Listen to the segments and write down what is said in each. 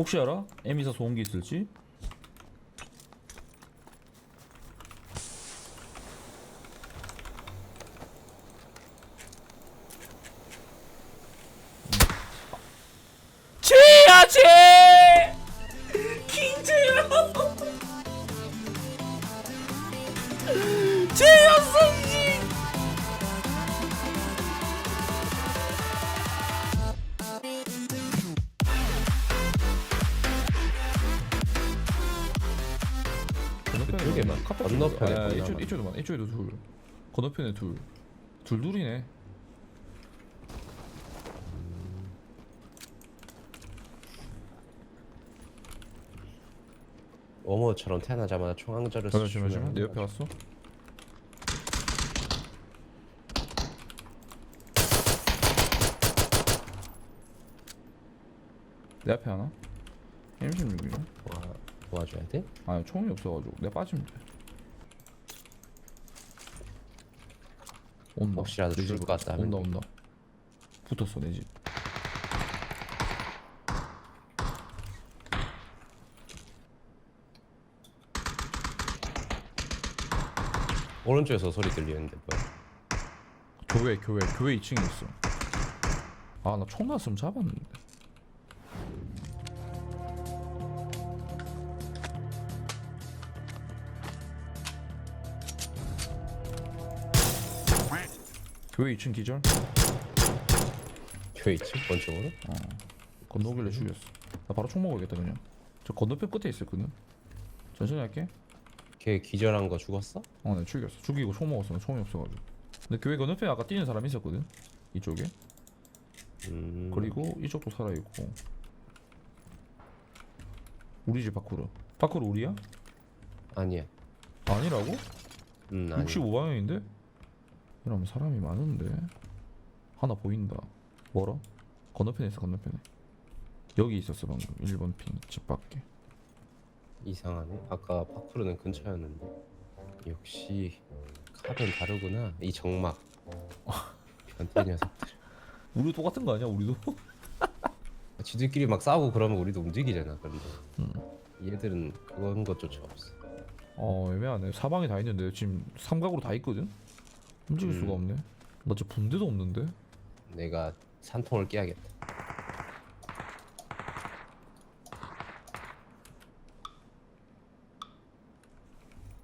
혹시 알아? 에미사 소음기 있을지? 아. 이쪽 이쪽에도 많아. 이쪽에도 둘. 건너편에 둘. 둘 둘이네. 워머처럼 태어나자마자 총앙자를 잠시만 잠시만. 내 옆에 왔어. 내 앞에 하나? M16이요? 도와, 도와줘야 돼? 아니 총이 없어가지고 내가 빠지면 돼. 온다. 혹시라도 내 죽을. 것 같다 하면 온다 온다. 붙었어 내 집. 오른쪽에서 소리 들리는데 뭐야? 교회 교회 교회 2층에 있어. 아나 총 났으면 잡았는데. 교회 2층 기절? 교회 있지? 원쪽으로? 건너길래 죽였어. 나 바로 총 먹어야겠다 그냥. 저 건너편 끝에 있었거든. 천천히 할게. 걔 기절한 거 죽었어? 어, 네 죽였어. 죽이고 총 먹었어. 나 총이 없어가지고. 근데 교회 건너편에 아까 뛰는 사람 있었거든. 이쪽에. 음. 그리고 이쪽도 살아 있고. 우리 집 밖으로. 밖으로 우리야? 아니야. 아니라고? 음 아니. 65방향인데? 이러면 사람이 많은데. 하나 보인다. 뭐라? 건너편에 있어 건너편에. 여기 있었어 방금. 1번 핑집 밖에. 이상하네. 아까 파쿠르는 근처였는데. 역시 카드는 다르구나. 이 정막. 변태 녀석들. 우리 똑같은 거 아니야 우리도? 지들끼리 막 싸우고 그러면 우리도 움직이잖아. 그런데 음. 얘들은 그런 것조차 없어. 어 애매하네 사방에 다 있는데 지금 삼각으로 다 있거든 움직일 음. 수가 없네 나 진짜 분대도 없는데 내가 산통을 깨야겠다.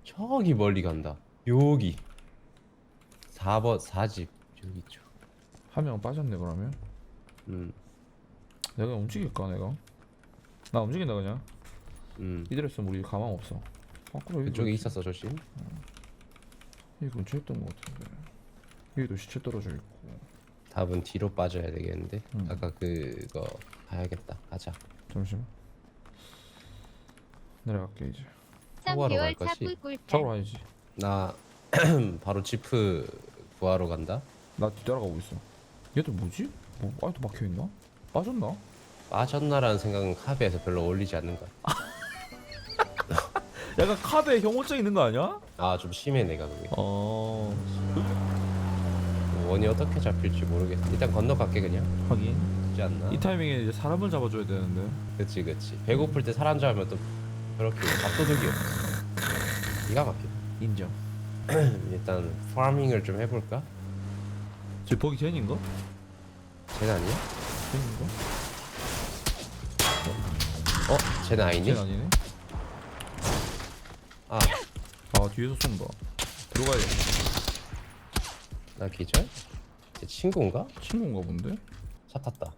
저기 멀리 간다. 여기 4번 4집 저기 있죠. 한 명 빠졌네 그러면 음, 내가 움직일까 내가 나 움직인다 그냥 음. 이대로 있으면 우리 가망 없어 아 그래 여기 그쪽에 있었어 조심. 여기 근처에 있던 거 같은데 여기도 시체 떨어져 있고 답은 뒤로 빠져야 되겠는데. 음. 아까 그거 봐야겠다. 가자. 잠시만 내려갈게 이제 사고하러 3개월 갈 거지? 차불 꿀 차로 가야지 나 바로 지프 구하러 간다. 나 뒤따라가고 있어 얘들 뭐지? 뭐 아직도 막혀있나? 빠졌나? 빠졌나라는 생각은 카베에서 별로 어울리지 않는 것 같아. 약간 카베에 혐오증 있는 거 아니야? 아 좀 심해 내가 그게. 어 원이 어떻게 잡힐지 모르겠어. 일단 건너갈게 그냥. 하긴 그렇지 않나? 이 타이밍에 이제 사람을 잡아줘야 되는데 그치 그치. 배고플 때 사람 잡으면 또 그렇게 밥도둑이 없어. 기가 막혀. 인정 일단 파밍을 좀 해볼까? 저 버기 젠인가? 쟤는 아니야? 젠인가? 어? 쟤는 아니니? 젠 아니네 아, 아 뒤에서 쏜다 들어가야 돼나 기절? 쟤 친구인가? 친구인가 본데? 차 탔다.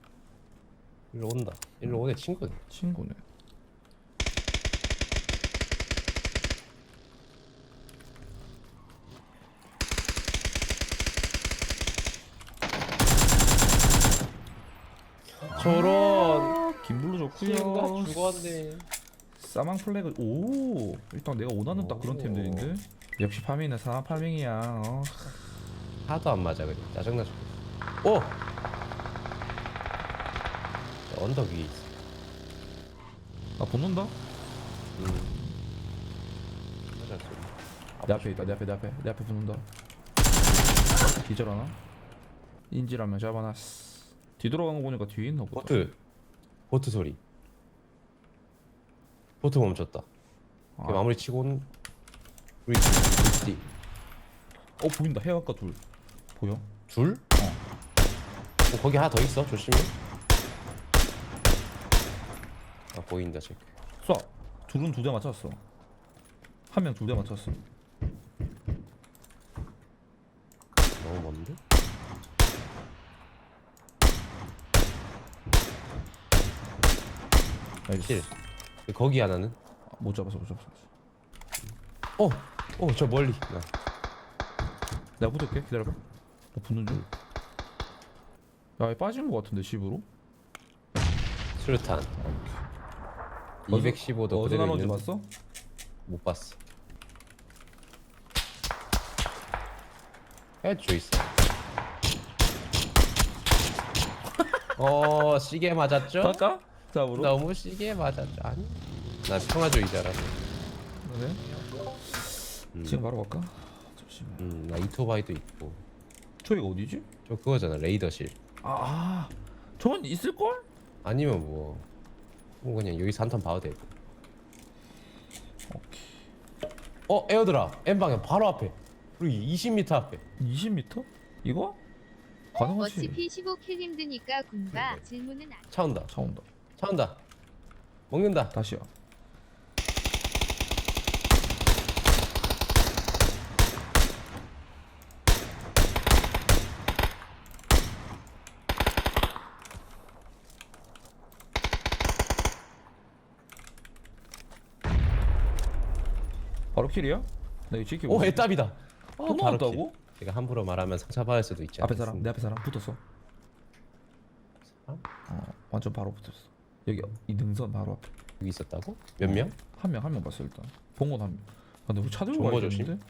일로 온다. 일로 오네 친구네. 친구네 저런. 김블루 친구가 좋구요 죽었네. 사망 플래그 오 일단 내가 원하는 딱 그런 오. 템들인데 역시 파밍은 사망 파밍이야 어. 하도 안 맞아 그냥 짜증나 죽겠어. 오! 저 언덕 위에 있어. 나 붙는다? 음. 맞아, 소리. 내 앞에 있다 내 앞에 내 앞에 내 앞에 붙는다 기절 하나? 인지라면 잡아놨어 뒤돌아간 거 보니까 뒤에 있나 보다 보트. 보트 소리. 보트 멈췄다. 아, 걔 마무리 치고 온 우리 뒤어 보인다 해안가 둘 보여? 둘? 어, 거기 하나 더 있어. 조심해. 아 보인다 지금. 쏴 둘은 두 대 맞췄어 한 명 두 대 맞췄어 너무 먼데? 킬. 거기 하나는? 아, 못 잡았어 못 잡았어 어, 어, 저 멀리. 나. 내가 붙을게 기다려봐 너 붙는 줄 야, 얘 빠진 거 같은데 10으로? 수류탄. 215도 어디서 그대로 있는. 봤어? 못 봤어. 해줘 있어. 어, 시계 맞았죠? 갈까? 잡으로? 너무 시계 맞았죠? 아니? 나 평화주의자라. 그래? 음. 지금 바로 갈까? 잠시만 음, 나 이토바이도 있고. 저기가 어디지? 저 그거잖아, 레이더실. 아, 아 저건 있을걸? 아니면 뭐, 뭐 그냥 여기서 한턴 봐도 되고. 오케이 어, 에어드랍. M 방향 바로 앞에. 우리 20m 앞에. 20m? 이거? 가능하지 어차피 15킬 힘드니까 군바 질문은 안. 차 온다. 차 온다 차 온다. 먹는다. 다시야 바로 킬이야? 나 이거 지키고 오, 있어. 애답이다. 또 어, 바로 나왔다고? 킬. 제가 함부로 말하면 상처받을 수도 있지 앞에 사람? 내 앞에 사람 붙었어 사람? 어 완전 바로 붙었어 여기 이 능선 바로 앞에 여기 있었다고? 몇 명? 한 명 한 명 봤어 일단 본건 한명 근데 왜 차들고 정보 가야 조심. 되는데?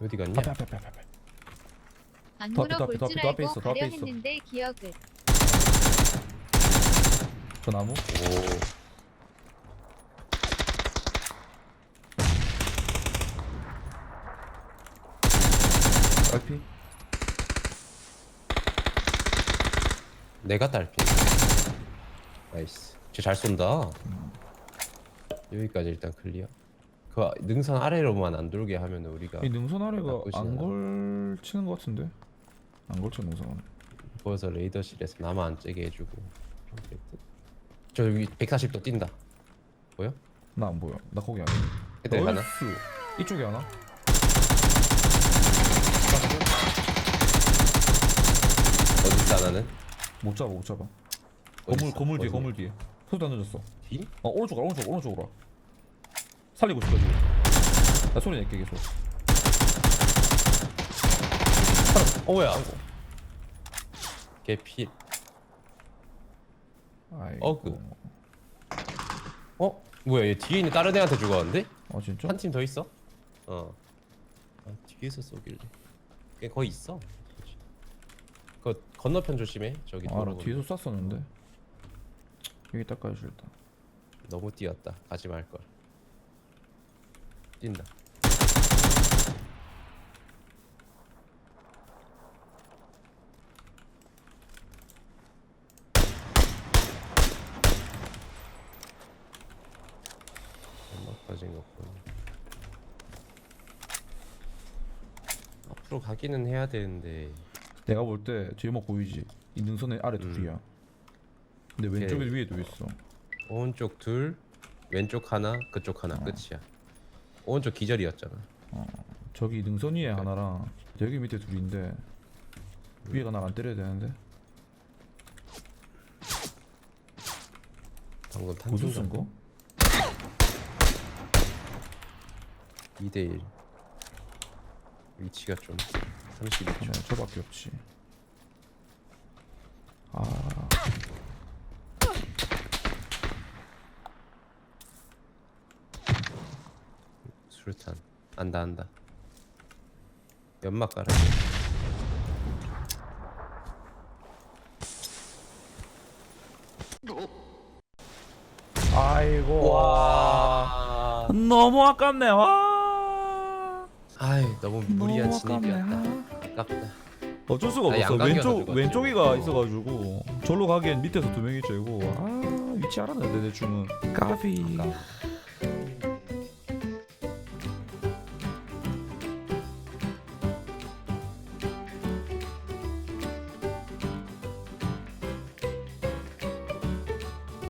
어디 갔냐? 앞에 앞에 앞에 앞에 앞에 안 더 앞에, 더 물어볼 앞에, 줄더 앞에 알고 있어, 더 앞에 가려 있어. 했는데 기억을. 저 나무 오. RP 내가 딸피. 나이스. 쟤잘 쏜다. 여기까지 일단 클리어. 그 능선 아래로만 안 돌게 하면 우리가 이 능선 아래가 나쁘진 안 않아. 걸치는 것 같은데 안 걸쳐 능선 아래 보여서 레이더실에서 나만 안 째게 해주고. 저 여기 140도 뛴다. 보여? 나안 보여 나 거기 안 애들 하나? 나이스. 이쪽에 하나 어디 있어 하나는? 못 잡아 못 잡아 건물 있어? 건물 뒤에 어디? 건물 뒤에 소리 안 늦었어 뒤? 어 오른쪽 가 오른쪽 오른쪽으로 와 살리고 싶어 지금 나 소리 낼게 계속 어 뭐야? 개피. 아이고 어 그. 어? 뭐야 얘 뒤에 있는 다른 애한테 죽었는데? 어 진짜? 한 팀 더 있어? 어. 아, 뒤에서 쏘길래. 걔 거기 있어. 그 건너편 조심해. 저기 아 나 도로 뒤에서 쐈었는데 여기 닦아야지 일단 너무 뛰었다. 가지 말 걸. 뛴다. 거 보니. 앞으로 가기는 해야 되는데 내가 볼때막 보이지? 이 능선의 아래 음. 둘이야 근데 왼쪽에. 위에도 있어 오른쪽 둘, 왼쪽 하나, 그쪽 하나 어. 끝이야. 오른쪽 기절이었잖아. 저기 능선 위에 하나랑 여기 밑에 둘인데 위에가 날안 때려야 되는데 방금 고수 쓴 탄중 거? 2대1 위치가 좀 32초 네, 저밖에 없지. 아. 수류탄 안다 안다. 연막 깔아 아이고. 와. 너무 아깝네. 와 아이 너무 무리한 너무 아깝네, 진입이었다. 아깝다. 어쩔 수가 양각이어서 왼쪽. 왼쪽이가 있어가지고 절로 가기엔 밑에서 두 명이 쬐고 아 위치 알았는데 대충은. 까비